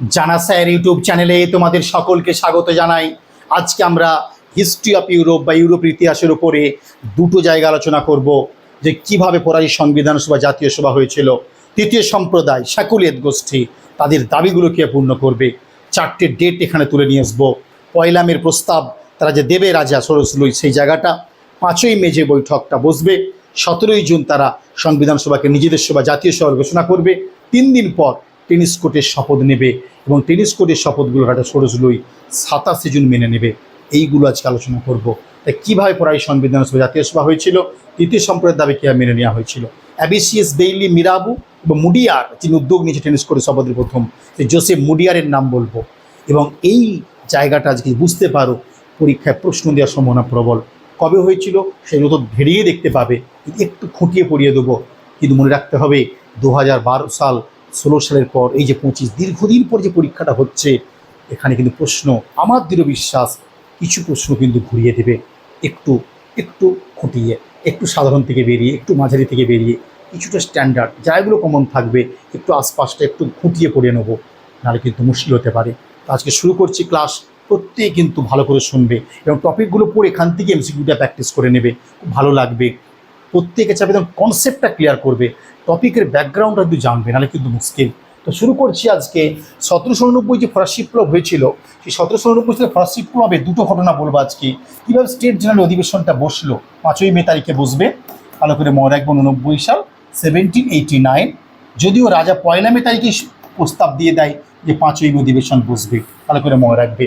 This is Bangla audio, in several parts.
জানা স্যার ইউটিউব চ্যানেলে তোমাদের সকলকে স্বাগত জানাই। আজকে আমরা হিস্ট্রি অফ ইউরোপ বা ইউরোপের ইতিহাসের উপরে দুটো জায়গা আলোচনা করব, যে কীভাবে পরাজি সংবিধান সভা, জাতীয় সভা হয়েছিল, তৃতীয় সম্প্রদায় স্যাকুলিয়েত গোষ্ঠী, তাদের দাবিগুলোকে পূর্ণ করবে, চারটে ডেট এখানে তুলে নিয়ে আসব। পয়লামের প্রস্তাব, তারা যে দেবে রাজা সরসলুই সেই জায়গাটা। পাঁচই মে যে বৈঠকটা বসবে, সতেরোই জুন তারা সংবিধান সভাকে নিজেদের সভা, জাতীয় সভা ঘোষণা করবে। তিন দিন পর টেনিস কোর্টের শপথ নেবে এবং টেনিস কোর্টের শপথগুলো হাটা সরজলুই সাতাশে জুন মেনে নেবে। এইগুলো আজকে আলোচনা করব। তাই কীভাবে পড়াই সংবিধান সভা জাতীয় সভা হয়েছিল তৃতীয় সম্প্রদায়ের দাবি কীভাবে মেনে নেওয়া হয়েছিল? অ্যাবিসিএস বেইলি মিরাবু এবং মুডিয়ার, যিনি উদ্যোগ নিয়েছে টেনিস কোর্টের শপথের প্রথম জোসেফ মুডিয়ারের নাম বলব। এবং এই জায়গাটা আজকে বুঝতে পারো, পরীক্ষায় প্রশ্ন দেওয়ার সম্ভাবনা প্রবল। কবে হয়েছিল সেগুলো তো ভেড়িয়ে দেখতে পাবে। একটু খুঁটিয়ে পড়িয়ে দেবো। কিন্তু মনে রাখতে হবে, দু হাজার বারো সাল ষোলো সালের পর এই যে পঁচিশ, দীর্ঘদিন পর যে পরীক্ষাটা হচ্ছে, এখানে কিন্তু প্রশ্ন, আমার দৃঢ় বিশ্বাস, কিছু প্রশ্ন কিন্তু ঘুরিয়ে দেবে, একটু একটু খুঁটিয়ে, একটু সাধারণ থেকে বেরিয়ে, একটু মাঝারি থেকে বেরিয়ে, কিছুটা স্ট্যান্ডার্ড জায়গাগুলো কমন থাকবে, একটু আশপাশটা একটু খুঁটিয়ে পড়ে নেব, নাহলে কিন্তু মুশকিল হতে পারে। তো আজকে শুরু করছি ক্লাস প্রত্যেকে কিন্তু ভালো করে শুনবে এবং টপিকগুলো পড়ে এখান থেকে এমসিকিউটা প্র্যাকটিস করে নেবে ভালো লাগবে। প্রত্যেকে চাপে তখন কনসেপ্টটা ক্লিয়ার করবে টপিকের ব্যাকগ্রাউন্ডটা একটু জানবে, নাহলে কিন্তু মুশকিল তো শুরু করছি আজকে। সতেরোশো উনব্বই যে ফরাসি বিপ্লব হয়েছিল, সেই সতেরোশো উনব্বই সালে ফরাসি বিপ্লবে দুটো ঘটনা বলব আজকে। কীভাবে স্টেট জেনারেল অধিবেশনটা বসল, পাঁচই মে তারিখে বসবে। ভালো করে মনে রাখবেন উনব্বই সাল সেভেন্টিন এইটি নাইন যদিও রাজা পয়লা মে তারিখে প্রস্তাব দিয়ে দেয় যে পাঁচই মে অধিবেশন বসবে, ভালো করে মনে রাখবে।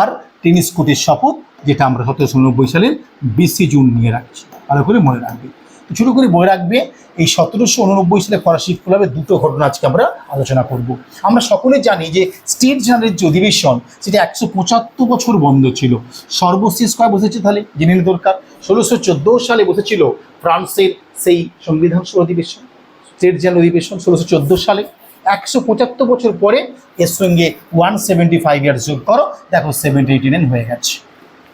আর টেনিস কোর্টের শপথ, যেটা আমরা সতেরোশো উনব্বই সালের বিশে জুন নিয়ে রাখছি, ভালো করে মনে রাখবে। ছোটো করে মনে রাখবে, এই সতেরোশো উননব্বই সালে ফরাসি ক্লাবের দুটো ঘটনা আজকে আমরা আলোচনা করব। আমরা সকলে জানি যে স্টেট জেনারেল যে অধিবেশন, সেটা একশো পঁচাত্তর বছর বন্ধ ছিল। সর্বশেষ কয় বসেছে তাহলে? জেনে দরকার। ষোলোশো চোদ্দ সালে বসেছিল ফ্রান্সের সেই সংবিধান সভা অধিবেশন, স্টেট জেনারেল অধিবেশন ষোলোশো চোদ্দ সালে। একশো পঁচাত্তর বছর পরে এর সঙ্গে ওয়ান সেভেন্টি ফাইভ ইয়ার্স যোগ করো। দেখো সেভেন্টি এইটি নাইন হয়ে গেছে।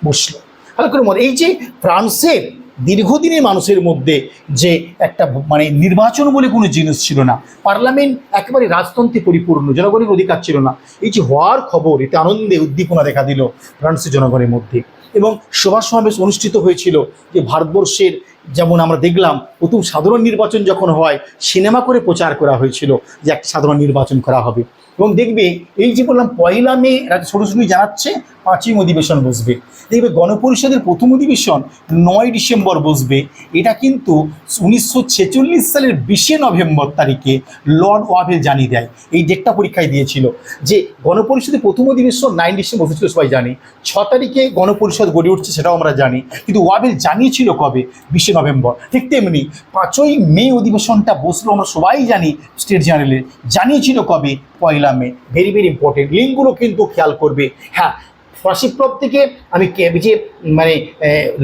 বসল। ভালো করে মনে এই যে ফ্রান্সের দীর্ঘদিনের মানুষের মধ্যে যে একটা মানে নির্বাচন বলে কোনো জিনিস ছিল না। পার্লামেন্ট একেবারে রাজতন্ত্রে পরিপূর্ণ, জনগণের অধিকার ছিল না। এই যে হওয়ার খবর, এতে আনন্দে উদ্দীপনা দেখা দিল ফ্রান্সের জনগণের মধ্যে। এবং সভা সমাবেশ অনুষ্ঠিত হয়েছিল যে ভারতবর্ষের যেমন আমরা দেখলাম, প্রথম সাধারণ নির্বাচন যখন হয়, সিনেমা করে প্রচার করা হয়েছিল যে একটা সাধারণ নির্বাচন করা হবে। এবং দেখবে এই যে বললাম পয়লা মে সরস্বতী জানাচ্ছে, পাঁচই অধিবেশন বসবে। দেখবে গণপরিষদের প্রথম অধিবেশন নয় ডিসেম্বর বসবে। এটা কিন্তু উনিশশো ছেচল্লিশ সালের বিশে নভেম্বর তারিখে লর্ড ওয়াভেল জানিয়ে দেয়। এই ডেটটা পরীক্ষায় দিয়েছিল যে গণপরিষদের প্রথম অধিবেশন নাইন ডিসেম্বর বসেছিল, সবাই জানি। ছ তারিখে গণপরিষদ গড়ে উঠছে, সেটাও আমরা জানি। কিন্তু ওয়াভেল জানিয়েছিল কবে? বিশে নভেম্বর। ঠিক তেমনি পাঁচই মে অধিবেশনটা বসল, আমরা সবাই জানি, স্টেট জেনারেলের। জানিয়েছিল কবে? পয়লা মে ভেরি ভেরি ইম্পর্টেন্ট লিঙ্কগুলো কিন্তু খেয়াল করবে। হ্যাঁ ফরাসি প্রব থেকে আমি যে মানে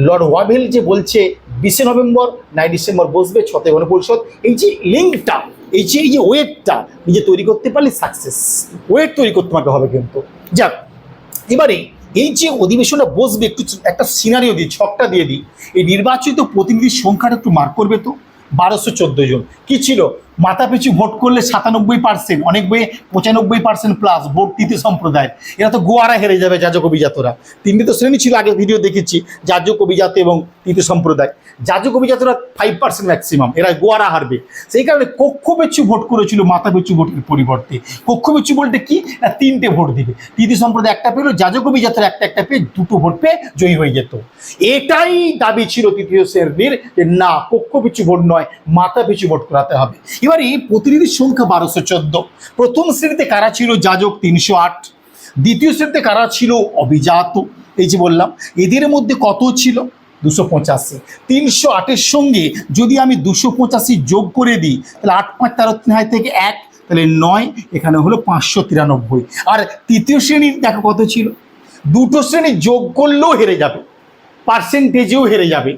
লর্ড ওয়াভেল যে বলছে, বিশে নভেম্বর নাই ডিসেম্বর বসবে, ছতে গণপরিষদ, এই যে লিঙ্কটা, এই যে এই যে ওয়েটটা নিজে তৈরি করতে পারলে সাকসেস ওয়েট তৈরি করতে তোমাকে হবে কিন্তু। যাক, এবারে এই যে অধিবেশনটা বসবে, একটু একটা সিনারিও দিই ছকটা দিয়ে দিই। এই নির্বাচিত প্রতিনিধির সংখ্যাটা একটু মার্ক করবে তো, বারোশো চোদ্দ জন। কি ছিল? মাথাপিছু ভোট করলে সাতানব্বই পার্সেন্ট অনেক বইয়ে পঁচানব্বই পার্সেন্ট প্লাস ভোট তৃতীয় সম্প্রদায় এরা তো গোয়ারা হেরে যাবে যাজক অভিজাতরা। তিনটে তো শ্রেণি ছিল আগে ভিডিও দেখেছি, যাজক অভিজাত এবং তৃতীয় সম্প্রদায়। যাজক অভিজাতরা ফাইভ পার্সেন্ট ম্যাক্সিমাম এরা গোয়ারা হারবে। সেই কারণে কক্ষ পিছু ভোট করেছিল মাথা পিছু ভোটের পরিবর্তে। কক্ষ পিছু বলতে কি? না তিনটে ভোট দিবে। তৃতীয় সম্প্রদায় একটা পেল, যাজক অভিজাতরা একটা একটা পেয়ে দুটো ভোট পেয়ে জয়ী হয়ে যেত। এটাই দাবি ছিল তৃতীয় শ্রেণির যে না কক্ষ পিছু ভোট নয় মাথা পিছু ভোট করাতে হবে। এবার প্রতিনিধির সংখ্যা বারোশো চোদ্দ। প্রথম শ্রেণীতে কারা ছিল যাজক তিনশো আট? দ্বিতীয় শ্রেণীতে কারা ছিল অভিজাত? এই যে বললাম, এদের মধ্যে কত ছিল? দুশো পঁচাশি। তিনশো আটের সঙ্গে যদি আমি দুশো পঁচাশি যোগ করে দিই, তাহলে আট পাঁচ তেরো তিন হাজার থেকে এক, তাহলে নয়, এখানে হলো পাঁচশো তিরানব্বই। আর তৃতীয় শ্রেণির দেখো কত ছিল? দুটো শ্রেণি যোগ করলেও হেরে যাবে পার্সেন্টেজেও হেরে যাবে।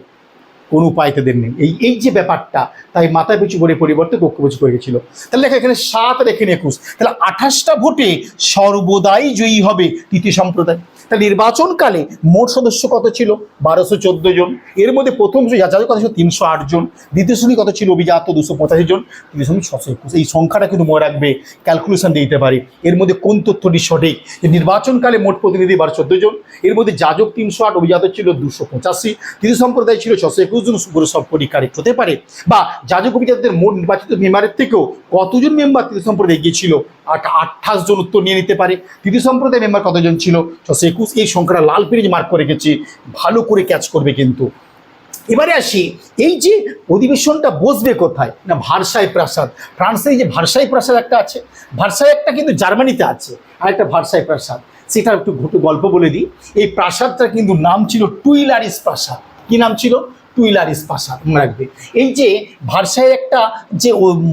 উপায় তাদের নেই। এই এই যে ব্যাপারটা, তাই মাথা পিছু করে পরিবর্তে কক্ষ পিছু করে গেছিল। তাহলে দেখো এখানে সাত আর এখানে একুশ। তাহলে আঠাশটা ভোটে সর্বদাই জয়ী হবে তৃতীয় সম্প্রদায়। তাহলে নির্বাচনকালে মোট সদস্য কত ছিল? বারোশো চোদ্দ জন। এর মধ্যে প্রথম যাচাই কত ছিল তিনশো আট জন। দ্বিতীয় শ্রেণি কত ছিল? অভিজাত দুশো পঁচাশি জন। তৃতীয় শ্রেণি ছশো একুশ। এই সংখ্যাটা কিন্তু মনে রাখবে ক্যালকুলেশন দিতে পারি। এর মধ্যে কোন তথ্যটি সঠিক? নির্বাচনকালে মোট প্রতিনিধি বারো চোদ্দ জন। এর মধ্যে যাজক তিনশো আট, অভিজাত ছিল দুশো পঁচাশি। তৃতীয় সম্প্রদায় ছিল ছশো একুশ। জন পুরো সব হতে পারে। বা যাজক অভিজাতদের মোট নির্বাচিত মেম্বারের থেকেও কতজন মেম্বার তৃতীয় সম্প্রদায় গিয়েছিল? আট আঠাশ জন উত্তর নিয়ে নিতে পারে। তৃতীয় সম্প্রদায় মেম্বার কতজন ছিল? ছশো একুশ, এই সংখ্যাটা লাল পেরেজ মার্ক করে গেছি। ভালো করে ক্যাচ করবে কিন্তু। এবারে আসি, এই যে অধিবেশনটা বসবে কোথায়? না, ভারসাই প্রাসাদ। ফ্রান্সের যে ভারসাই প্রাসাদ একটা আছে, ভারসাই একটা কিন্তু জার্মানিতে আছে, আর একটা ভারসাই প্রাসাদ। সেটা একটু গল্প বলে দিই। এই প্রাসাদটা কিন্তু নাম ছিল টুইলারিস প্রাসাদ। কি নাম ছিল? টুইলারিস প্রাসাদ মনে রাখবে। এই যে ভারসায় একটা যে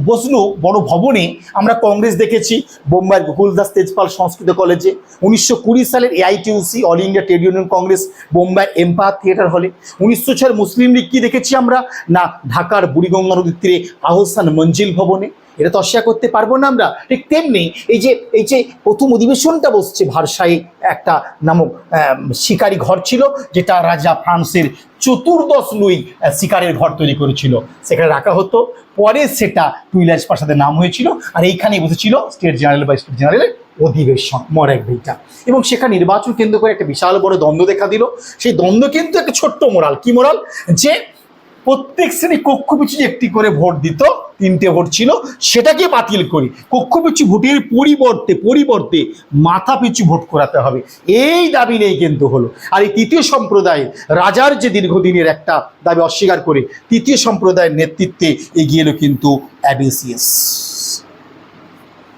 বসল বড় ভবনে, আমরা কংগ্রেস দেখেছি বোম্বাইয়ের গোকুলদাস তেজপাল সংস্কৃত কলেজে। উনিশশো কুড়ি সালের AITUC All India Trade Union Congress বোম্বাইয়ের এম্পায়ার থিয়েটার হলে উনিশশো ছয়ের মুসলিম লীগ কি দেখেছি আমরা? না, ঢাকার বুড়িগঙ্গা নদীর তীরে আহসান মঞ্জিল ভবনে। এটা তো অস্বীকার করতে পারব না আমরা। ঠিক তেমনি এই যে এই যে প্রথম অধিবেশনটা বসছে, ভারসাই একটা নামক শিকারি ঘর ছিল, যেটা রাজা ফ্রান্সের চতুর্দশ লুই শিকারের ঘর তৈরি করেছিল। সেখানে রাখা হতো। পরে সেটা টুইলার্স প্রাসাদের নাম হয়েছিল, আর এইখানেই বসেছিল স্টেট জেনারেল বা স্টেট জেনারেলের অধিবেশন মরেক বইটা। এবং সেখানে নির্বাচন কেন্দ্র করে একটা বিশাল বড় দ্বন্দ্ব দেখা দিল। সেই দ্বন্দ্ব কিন্তু একটা ছোট্ট মোরাল কি মোরাল যে প্রত্যেক শ্রেণি কক্ষ পিছিয়ে একটি করে ভোট দিত তিনটে ভোট ছিল, সেটাকে বাতিল করি। কক্ষ পিছু ভোটের পরিবর্তে পরিবর্তে মাথা পিছু ভোট করাতে হবে। এই দাবি নেই কিন্তু হলো। আর এই তৃতীয় সম্প্রদায়ে রাজার যে দীর্ঘদিনের একটা দাবি অস্বীকার করে, তৃতীয় সম্প্রদায়ের নেতৃত্বে এগিয়ে এলো কিন্তু Abbe Sieyes.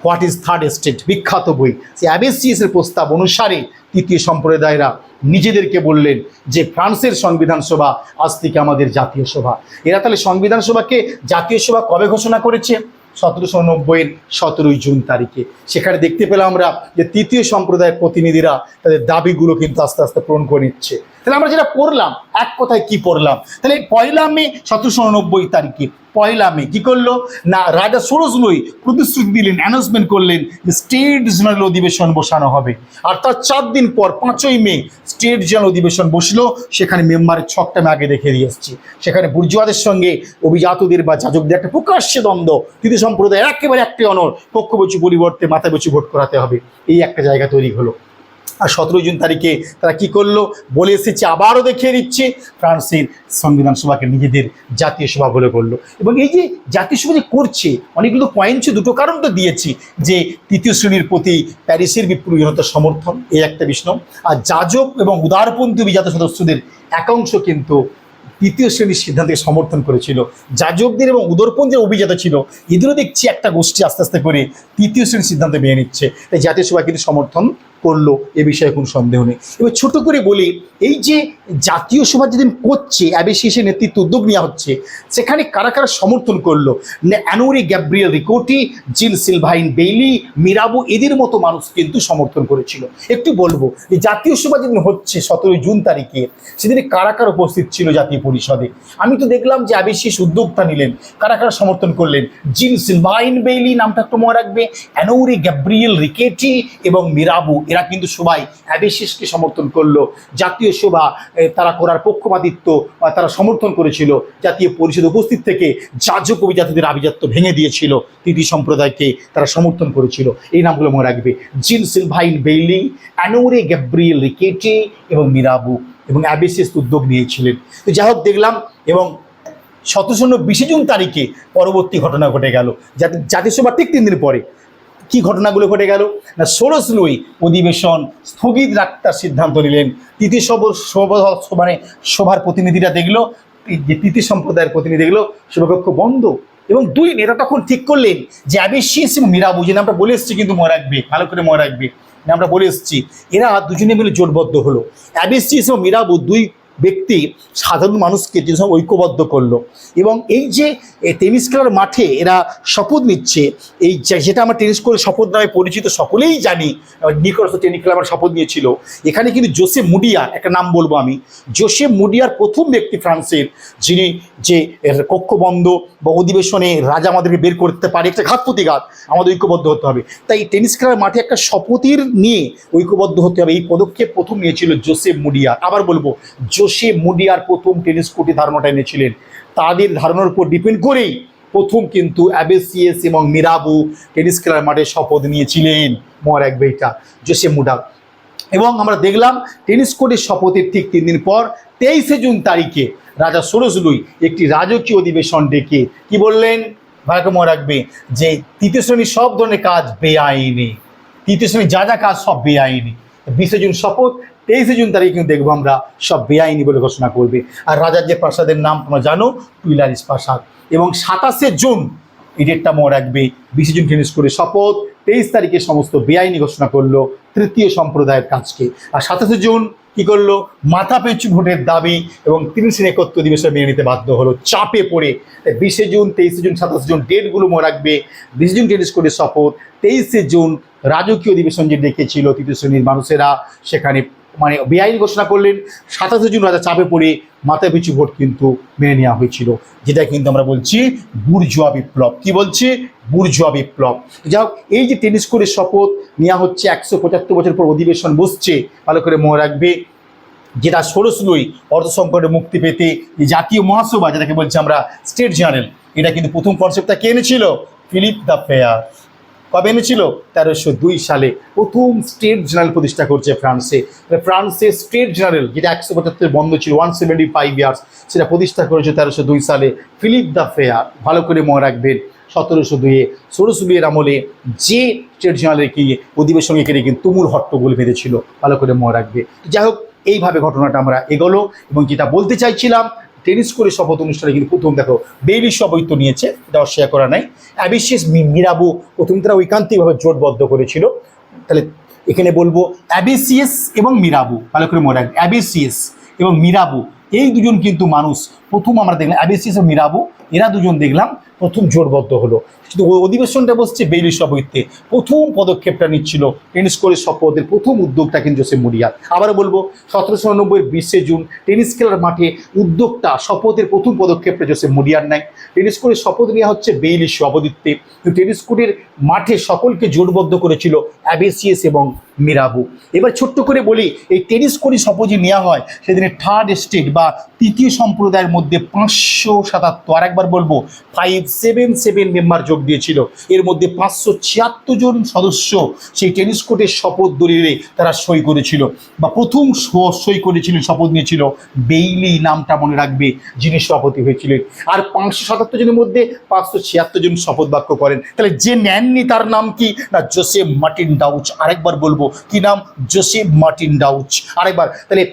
What is third state বিখ্যাত বই। সে অ্যাবেসিয়াস এর প্রস্তাব অনুসারে তৃতীয় সম্প্রদায়রা নিজেদেরকে বললেন যে ফ্রান্সের সংবিধান সভা আজ থেকে আমাদের জাতীয় সভা। এরা তাহলে সংবিধান সভাকে জাতীয় সভা কবে ঘোষণা করেছে? সতেরোশো নব্বইয়ের সতেরোই জুন তারিখে। সেখানে দেখতে পেলাম আমরা যে তৃতীয় সম্প্রদায়ের প্রতিনিধিরা তাদের দাবিগুলো কিন্তু আস্তে আস্তে পূরণ করে নিচ্ছে। তাহলে আমরা যেটা পড়লাম, এক কথায় কি পড়লাম? তাহলে পয়লা মে সতেরোশো নব্বই তারিখে পয়লা মে। কি করল? না, রাজা সরোজলই প্রতিশ্রুতি দিলেন অ্যানাউন্সমেন্ট করলেন স্টেট জেনারেল অধিবেশন বসানো হবে। আর তার চার দিন পর, পাঁচই মে স্টেট জেনারেল অধিবেশন বসল। সেখানে মেম্বারের ছকটা আমি আগে দেখে দিয়ে এসেছি। সেখানে বুর্জুয়াদের সঙ্গে অভিজাতদের বা যাজকদের একটা প্রকাশ্যে দ্বন্দ্ব। তৃতীয় সম্প্রদায় একেবারে একটি অনর পক্ষবচু পরিবর্তে মাথা পিছু ভোট করাতে হবে। এই একটা জায়গা তৈরি হলো। আর সতেরোই জুন তারিখে তারা কি করল? বলে এসেছে, আবারও দেখিয়ে দিচ্ছে। ফ্রান্সের সংবিধান সভাকে নিজেদের জাতীয় সভা বলে করল। এবং এই যে জাতীয় সভা যে করছে, অনেকগুলো পয়েন্ট দুটো কারণ তো দিয়েছি, যে তৃতীয় শ্রেণির প্রতি প্যারিসের বিপ্লবীহতার সমর্থন, এই একটা বিষয়। আর যাজক এবং উদারপন্থী অভিজাত সদস্যদের একাংশ কিন্তু তৃতীয় শ্রেণির সিদ্ধান্তকে সমর্থন করেছিল। যাজকদের এবং উদরপন্থীর অভিজাত ছিল। এদেরও দেখছি একটা গোষ্ঠী আস্তে আস্তে করে তৃতীয় শ্রেণির সিদ্ধান্ত মেনে নিচ্ছে। তাই জাতীয় সভা কিন্তু সমর্থন করল, এ বিষয়ে কোনো সন্দেহ নেই। এবার ছোট করে বলি, এই যে জাতীয় সভা যেদিন করছে, অ্যাবিসিএসের নেতৃত্ব উদ্যোগ নেওয়া হচ্ছে, সেখানে কারা কারা সমর্থন করল? অ্যানোরি গ্যাব্রিয়েল রিকোটি, জিল সিলভাইন বেইলি, মিরাবো, এদের মতো মানুষ কিন্তু সমর্থন করেছিল। একটু বলব, এই জাতীয় সভা যেদিন হচ্ছে সতেরোই জুন তারিখে, সেদিনে কারা কারা উপস্থিত ছিল জাতীয় পরিষদে? আমি তো দেখলাম যে অ্যাবিসিএস উদ্যোক্তা নিলেন, কারা কারা সমর্থন করলেন? জিল সিলভাইন বেইলি নামটা একটু মনে রাখবে অ্যানোরি গ্যাব্রিয়েল রিকেটি এবং মিরাবু এরা কিন্তু সবাই অ্যাবিসিসকে সমর্থন করল। জাতীয় সভা তারা করার পক্ষপাতিত্ব তারা সমর্থন করেছিল। জাতীয় পরিষদ উপস্থিত থেকে যাজক অভিজাতিদের আভিজাত্য ভেঙে দিয়েছিল। তৃতীয় সম্প্রদায়কে তারা সমর্থন করেছিল। এই নামগুলো মনে রাখবে। জিল সিলভাইন বেইলি, অ্যানোরে গ্যাব্রিয়েল রিকেটি এবং মিরাবু এবং অ্যাবিসিস উদ্যোগ নিয়েছিলেন। তো যাই হোক, দেখলাম এবং সতেরোশো বিশে জুন তারিখে পরবর্তী ঘটনা ঘটে গেল। জাতিসভা ঠিক তিন দিন পরে। কি ঘটনাগুলো ঘটে গেল? না, ষোড়শ লুই অধিবেশন স্থগিত রাখতার সিদ্ধান্ত নিলেন। তৃতীয় মানে সভার প্রতিনিধিরা দেখল যে তৃতীয় সম্প্রদায়ের প্রতিনিধি দেখল, সভাকক্ষ বন্ধ। এবং দুই নেতা তখন ঠিক করলেন যে অ্যাবেশিয়াস এবং মীরাবু যে আমরা বলে এসছি কিন্তু মনে রাখবে, ভালো করে মনে রাখবে। আমরা বলে এসছি। এরা দুজনে মিলে জোটবদ্ধ হলো। অ্যাবেশিয়াস এবং মীরাবু দুই ব্যক্তি সাধারণ মানুষকে যে সব ঐক্যবদ্ধ করল। এবং এই যে টেনিস খেলার মাঠে এরা শপথ নিচ্ছে, এই যেটা আমরা টেনিস করে শপথ নামে পরিচিত সকলেই জানি নিকটস্থ টেনিস খেলা আমার শপথ নিয়েছিল। এখানে কিন্তু জোসে মুডিয়া, একটা নাম বলব আমি, জোসে মুডিয়ার প্রথম ব্যক্তি ফ্রান্সের, যিনি যে কক্ষবন্ধ বা অধিবেশনে রাজা আমাদেরকে বের করতে পারে, একটা ঘাত প্রতিঘাত, আমাদের ঐক্যবদ্ধ হতে হবে। তাই টেনিস খেলার মাঠে একটা শপথের নিয়ে ঐক্যবদ্ধ হতে হবে, এই পদক্ষেপ প্রথম নিয়েছিল জোসে মুডিয়া। আবার বলব জোসে মুডিয়ার প্রথম টেনিস কোর্টে ধারণাটা এনেছিলেন। তাদের ধারণার উপর ডিপেন্ড করেই প্রথম কিন্তু অ্যাবেসিএস এবং মিরাবু টেনিস খেলার মাঠে শপথ নিয়েছিলেন মোয়ার এক বেটা জোসে মুডা। এবং আমরা দেখলাম টেনিস কোর্টের শপথের ঠিক তিন দিন পর তেইশে জুন তারিখে রাজা সরজলুই একটি রাজকীয় অধিবেশন ডেকে কি বললেন? ভাইকে মনে রাখবে যে তৃতীয় শ্রেণির সব ধরনের কাজ বেআইনি। তৃতীয় শ্রেণির যা যা কাজ সব বেআইনি। বিশে জুন শপথ তেইশে জুন তারিখে কিন্তু দেখব আমরা সব বেআইনি বলে ঘোষণা করবে। আর রাজার যে প্রাসাদের নাম তোমরা জানো, টুইলারিস প্রাসাদ। এবং সাতাশে জুন, এই ডেটটা মনে রাখবে, বিশে জুন টেনিস করে শপথ, তেইশ তারিখে সমস্ত বেআইনি ঘোষণা করল তৃতীয় সম্প্রদায়ের কাজকে। আর সাতাশে জুন কি করল? মাথা পিছু ভোটের দাবি এবং তিরিশে একত্র দিবসে মেনে নিতে বাধ্য হলো, চাপে পড়ে। বিশে জুন, তেইশে জুন, সাতাশে জুন ডেটগুলো মনে রাখবে, বিশে জুন টেনিস করে শপথ, তেইশে জুন রাজকীয় অধিবেশন যে ডেকেছিল, তৃতীয় শ্রেণির মানুষেরা, সেখানে মানে বেআইনি ঘোষণা করলেন। সাতাশে জুন রাজা চাপে পড়ে মাথা পিছু ভোট কিন্তু মেনে নেওয়া হয়েছিল। যেটা কিন্তু আমরা বলছি বুর্জুয়া বিপ্লব। কি বলছি? বুর্জুয়া বিপ্লব। যাই হোক, এই যে টেনিস করে শপথ, নেওয়া হচ্ছে একশো পঁচাত্তর বছর পর অধিবেশন বসছে, ভালো করে মনে রাখবে। যেটা ষোড়শই অর্থ সংকটে মুক্তি পেতে জাতীয় মহাসভা, যেটাকে বলছি আমরা স্টেট জার্নাল এটা কিন্তু প্রথম কনসেপ্টটা কে এনেছিল? ফিলিপ দ্য ফেয়ার কবে এনেছিল? তেরোশো দুই সালে। প্রথম স্টেট জেনারেল প্রতিষ্ঠা করছে ফ্রান্সে। ফ্রান্সের স্টেট জেনারেল, যেটা একশো পঁচাত্তর বন্ধ ছিল, ওয়ান সেভেন্টি ফাইভ ইয়ার্স, সেটা প্রতিষ্ঠা করেছে তেরোশো দুই সালে ফিলিপ দ্য ফেয়ার। ভালো করে মনে রাখবেন, সতেরোশো ষোলোশো দুইয়ের আমলে যে স্টেট জার্নালের কি অধিবেশনে কেড়ে কিন্তু তুমুল হট্টগোল বেঁধেছিল, ভালো করে মনে রাখবে। যাই হোক, এইভাবে ঘটনাটা আমরা এগোলো এবং যেটা বলতে চাইছিলাম টেনিস করে শপথ অনুষ্ঠানে কিন্তু প্রথম দেখো বেইলি সবৈত্য নিয়েছে এটা অস্বীকার করা নাই। অ্যাবিসিয়াস মিরাবু প্রথম তারা ঐকান্তিকভাবে জোটবদ্ধ করেছিল। তাহলে এখানে বলব অ্যাবিসিয়াস এবং মিরাবু, ভালো করে মনে রাখবে। অ্যাবিসিয়াস এবং মিরাবু এই দুজন কিন্তু মানুষ প্রথম আমরা দেখলাম অ্যাবিসিয়াস ও মিরাবু, এরা দুজন দেখলাম, প্রথম জোরবদ্ধ হলো। কিন্তু অধিবেশনটা বসছে বেইলি সবৈত্যে প্রথম পদক্ষেপটা নিচ্ছিল টেনিস করে শপথের প্রথম উদ্যোগটা কিন্তু জোসেফ মুরিয়ার আবার বলব, সতেরোশো নব্বইয়ের বিশে জুন টেনিস খেলার মাঠে উদ্যোগটা শপথের প্রথম পদক্ষেপটা জোসেফ মুরিয়ার নেয় টেনিস করে শপথ নেওয়া হচ্ছে বেইলির সভাপতিত্বে। টেনিস কোর্টের মাঠে সকলকে জোটবদ্ধ করেছিল অ্যাবেসিয়াস এবং মিরাবু। এবার ছোট্ট করে বলি, এই টেনিস শপথ যে নেওয়া হয় সেদিনে থার্ড স্টেট বা তৃতীয় সম্প্রদায়ের মধ্যে পাঁচশো সাতাত্তর আরেকবার বলব ফাইভ সেভেন সেভেন মেম্বার যোগ দিয়েছিল। এর মধ্যে পাঁচশো ছিয়াত্তর জন সদস্য সেই টেনিস কোর্টের শপথ দলিলে তারা সই করেছিল। বা প্রথম সই করেছিলেন শপথ নিয়েছিল বেইলি নামটা মনে রাখবে, যিনি সভাপতি হয়েছিলেন। আর পাঁচশো সাতাত্তর জনের মধ্যে পাঁচশো ছিয়াত্তর জন শপথ বাক্য করেন। তাহলে যে নেননি তার নাম কি? না, জোসেফ মার্টিন ডাউচ। আরেকবার বলব কি নাম? Joseph Martin Dauch. আরেকবার, তাহলে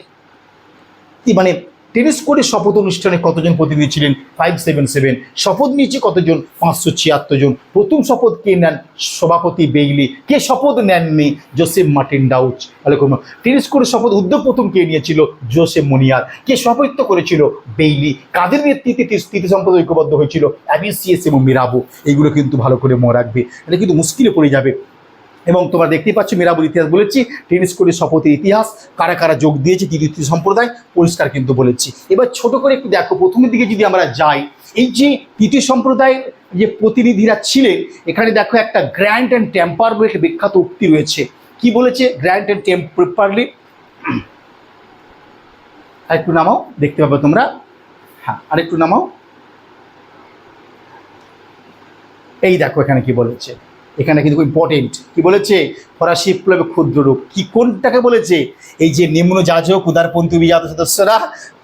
মানে টেনিস কোর্টের শপথ অনুষ্ঠানে কতজন প্রতিনিধি ছিলেন? Five, seven seven. শপথ নিয়েছে কতজন? পাঁচশো ছিয়াত্তর জন। প্রথম শপথ কে নেন? সভাপতি বেইলি কে শপথ নেননি? Joseph Martin Dauch. তাহলে কোনো টেনিস কোর্টের শপথ উদ্যোগ প্রথম কে নিয়েছিল? Joseph Monier. কে সভাপতিত্ব করেছিল? বেইলি কাদের নেতৃত্বে স্থিতি সম্পদ ঐক্যবদ্ধ হয়েছিল? অ্যাবিসিএস এবং মিরাবু। এইগুলো কিন্তু ভালো করে মনে রাখবে। এটা কিন্তু মুশকিলে পড়ে যাবে। এবং তোমরা দেখতেই পাচ্ছ মিরাবুর ইতিহাস বলেছি, টেনিস কোর্টের শপথের ইতিহাস, কারা কারা যোগ দিয়েছে তৃতীয় সম্প্রদায়, পরিষ্কার কিন্তু বলেছি। এবার ছোট করে একটু দেখো, প্রথমের দিকে যদি আমরা যাই, এই যে তৃতীয় সম্প্রদায়ের যে প্রতিনিধিরা ছিলেন, এখানে দেখো একটা গ্র্যান্ড অ্যান্ড টেম্পার বলে একটা বিখ্যাত উক্তি রয়েছে। কি বলেছে? গ্র্যান্ড অ্যান্ড টেম্পারলি আরেকটু নামাও, দেখতে পাবে তোমরা। হ্যাঁ আরেকটু নামাও। এই দেখো এখানে কি বলেছে। এখানে কিন্তু ইম্পর্টেন্ট কি বলেছে? ফরাসি বিপ্লবে ক্ষুদ্র রূপ। কি কোনটাকে বলেছে? এই যে নিম্ন যাজক উদারপন্থী অভিজাত সদস্যরা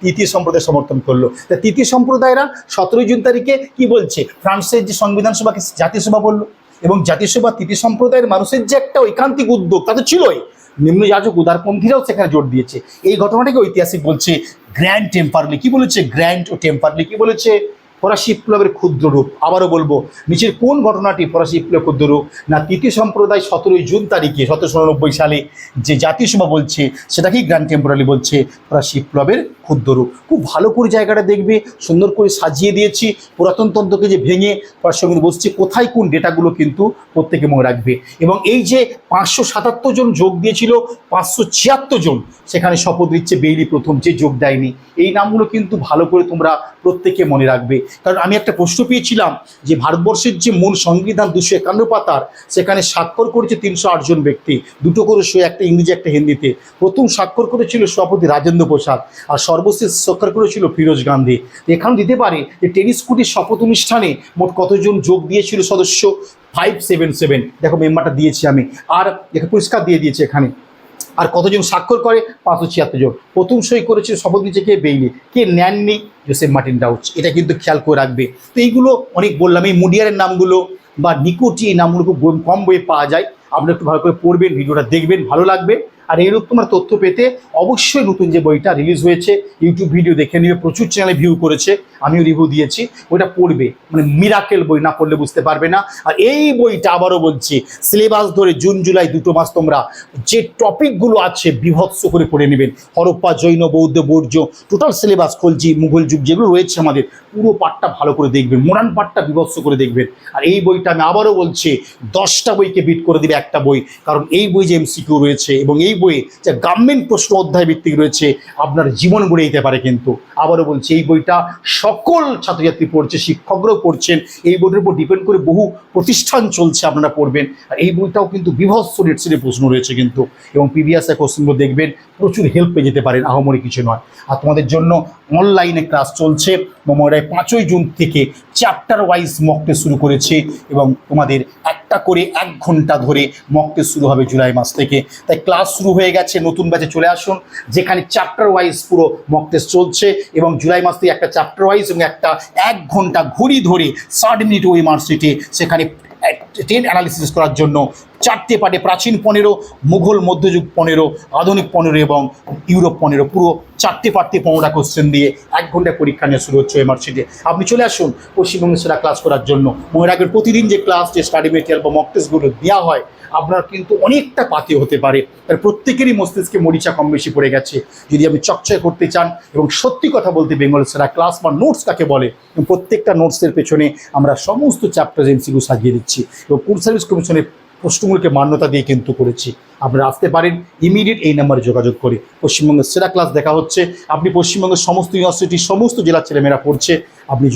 তৃতীয় সম্প্রদায় সমর্থন করল। তা তৃতীয় সম্প্রদায়রা সতেরোই জুন তারিখে কি বলছে? ফ্রান্সের যে সংবিধান সভাকে জাতীয় সভা বলল? এবং জাতীয় সভা তৃতীয় সম্প্রদায়ের মানুষের যে একটা ঐকান্তিক উদ্যোগ, তা তো ছিলই। নিম্ন যাজক উদারপন্থীরাও সেখানে জোর দিয়েছে। এই ঘটনাটাকে ঐতিহাসিক বলছে গ্র্যান্ড টেম্পারলি কি বলেছে? গ্র্যান্ড ও টেম্পারলি কি বলেছে? ফরাসি বিপ্লবের ক্ষুদ্র রূপ। আবারও বলব, নিচের কোন ঘটনাটি ফরাসি বিপ্লবের ক্ষুদ্র রূপ না তৃতীয় সম্প্রদায় সতেরোই জুন তারিখে সতেরোশো উননব্বই সালে যে জাতীয় সভা বলছে, সেটাকেই গ্র্যান্ড টেম্পোরালি বলছে ফরাসি বিপ্লবের ক্ষুদ্র রূপ। খুব ভালো করে জায়গাটা দেখবে, সুন্দর করে সাজিয়ে দিয়েছি, পুরাতন তন্ত্রকে যে ভেঙে ফরাসি সঙ্গে বসছে, কোথায় কোন ডেটাগুলো কিন্তু প্রত্যেকে মনে রাখবে। এবং এই যে পাঁচশো সাতাত্তর জন যোগ দিয়েছিল, পাঁচশো ছিয়াত্তর জন, সেখানে শপথ দিচ্ছে বেইলি প্রথম, যে যোগ দেয়নি। এই নামগুলো কিন্তু ভালো করে তোমরা প্রত্যেকে মনে রাখবে। কারণ আমি একটা প্রশ্ন পেয়েছিলাম যে ভারতবর্ষের যে মূল সংবিধান দুশো একান্ন পাতার, সেখানে স্বাক্ষর করেছে তিনশো আটজন ব্যক্তি, দুটো করে সই, একটা ইংরেজি, একটা হিন্দিতে। প্রথম স্বাক্ষর করেছিল সভাপতি রাজেন্দ্র প্রসাদ আর সর্বশেষ স্বাক্ষর করেছিল ফিরোজ গান্ধী। এখানে দিতে পারে যে টেনিস কুটির শপথ অনুষ্ঠানে মোট কতজন যোগ দিয়েছিল সদস্য? ফাইভ সেভেন সেভেন দেখো মেম্বারটা দিয়েছি আমি। আর পুরস্কার দিয়ে দিয়েছি এখানে। আর কতজন স্বাক্ষর করে? পাঁচশো ছিয়াত্তর জন। প্রথম সই করেছে শপথ নিচে কে? বেইলি। কে নেননি? জোসেফ মার্টিন ডাউচ এটা কিন্তু খেয়াল করে রাখবে। তো এইগুলো অনেক বললাম। এই মুডিয়ারের নামগুলো বা নিকুটি এই নামগুলো খুব কম বইয়ে পাওয়া যায়। আপনারা একটু ভালো করে পড়বেন, ভিডিওটা দেখবেন, ভালো লাগবে। আর এইরূপ তোমার তথ্য পেতে অবশ্যই নতুন যে বইটা রিলিজ হয়েছে ইউটিউব ভিডিও দেখে নিবে, প্রচুর চ্যানেলে ভিউ করেছে, আমিও রিভিউ দিয়েছি, ওইটা পড়বে মানে মিরাকেল বই না পড়লে বুঝতে পারবে না। আর এই বইটা আবারও বলছি সিলেবাস ধরে জুন জুলাই দুটো মাস তোমরা যে টপিকগুলো আছে বিভৎস করে পড়ে নেবেন হরপ্পা, জৈন, বৌদ্ধ বৌর্য টোটাল সিলেবাস খলজি মুঘল যুগ যেগুলো রয়েছে আমাদের, পুরো পাঠটা ভালো করে দেখবেন মোরান পাঠটা বিভৎস করে দেখবেন। আর এই বইটা আমি আবারও বলছি, দশটা বইকে বিট করে দিবে একটা বই, কারণ এই বই যে এমসিকিউ রয়েছে এবং এই বইয়ে যে গ্রামীণ প্রশ্ন অধ্যায় ভিত্তিক রয়েছে, আপনার জীবন গড়ে দিতে পারে কিন্তু। আবারও বলছি, এই বইটা সকল ছাত্রছাত্রী পড়ছে, শিক্ষকরাও পড়ছেন। এই বইটার উপর ডিপেন্ড করে বহু প্রতিষ্ঠান চলছে আপনারা পড়বেন। আর এই বইটাও কিন্তু বিভৎস রেটসের প্রশ্ন রয়েছে কিন্তু। এবং পিভিএসআই কোশ্চেনগুলো দেখবেন, প্রচুর হেল্প পেয়ে যেতে পারেন, আহমরি কিছু নয়। আর তোমাদের জন্য অনলাইনে ক্লাস চলছে। মোমরায় পাঁচই জুন থেকে চ্যাপ্টার ওয়াইজ মক টেস্ট শুরু করেছে এবং তোমাদের একটা করে এক ঘণ্টা ধরে মক টেস্ট শুরু হবে জুলাই মাস থেকে। তাই ক্লাস শুরু হয়ে গেছে, নতুন ব্যাচে চলে আসুন, যেখানে চ্যাপ্টার ওয়াইজ পুরো মক চলছে এবং জুলাই মাস থেকে একটা চ্যাপ্টার ওয়াইজ এবং একটা এক ঘণ্টা ঘড়ি ধরে ষাট মিনিট ওই মার্কশিটে সেখানে টেন অ্যানালিসিস করার জন্য চারটে পার্টে প্রাচীন পনেরো, মুঘল, মধ্যযুগ পনেরো, আধুনিক পনেরো এবং ইউরোপ পনেরো। পুরো চারটে পার্টে পনেরোটা কোশ্চেন দিয়ে এক ঘণ্টা পরীক্ষা নিয়ে শুরু হচ্ছে এমার্সিটি আপনি চলে আসুন পশ্চিমবঙ্গে সেরা ক্লাস করার জন্য। মনে প্রতিদিন যে ক্লাস যে স্টাডি মেটেরিয়াল বা মক টেস্টগুলো দেওয়া হয়, আপনার কিন্তু অনেকটা পাতে হতে পারে। তার প্রত্যেকেরই মস্তিষ্কে মরিচা কম বেশি পড়ে গেছে। যদি আপনি চকচয় করতে চান এবং সত্যি কথা বলতে বেঙ্গল সেরা ক্লাস বা নোটস কাকে বলে, এবং প্রত্যেকটা নোটসের পেছনে আমরা সমস্ত চ্যাপ্টার এমসিকিউ সাজিয়ে দিচ্ছি। এবং কোর সার্ভিস কমিশনের প্রশ্নগুলোকে মান্যতা দিয়ে কিন্তু করেছি। আপনারা আসতে পারেন ইমিডিয়েট এই নাম্বারে যোগাযোগ করে। পশ্চিমবঙ্গের সেরা ক্লাস দেখা হচ্ছে। আপনি পশ্চিমবঙ্গের সমস্ত ইউনিভার্সিটির সমস্ত জেলার ছেলেমেয়েরা পড়ছে। আপনি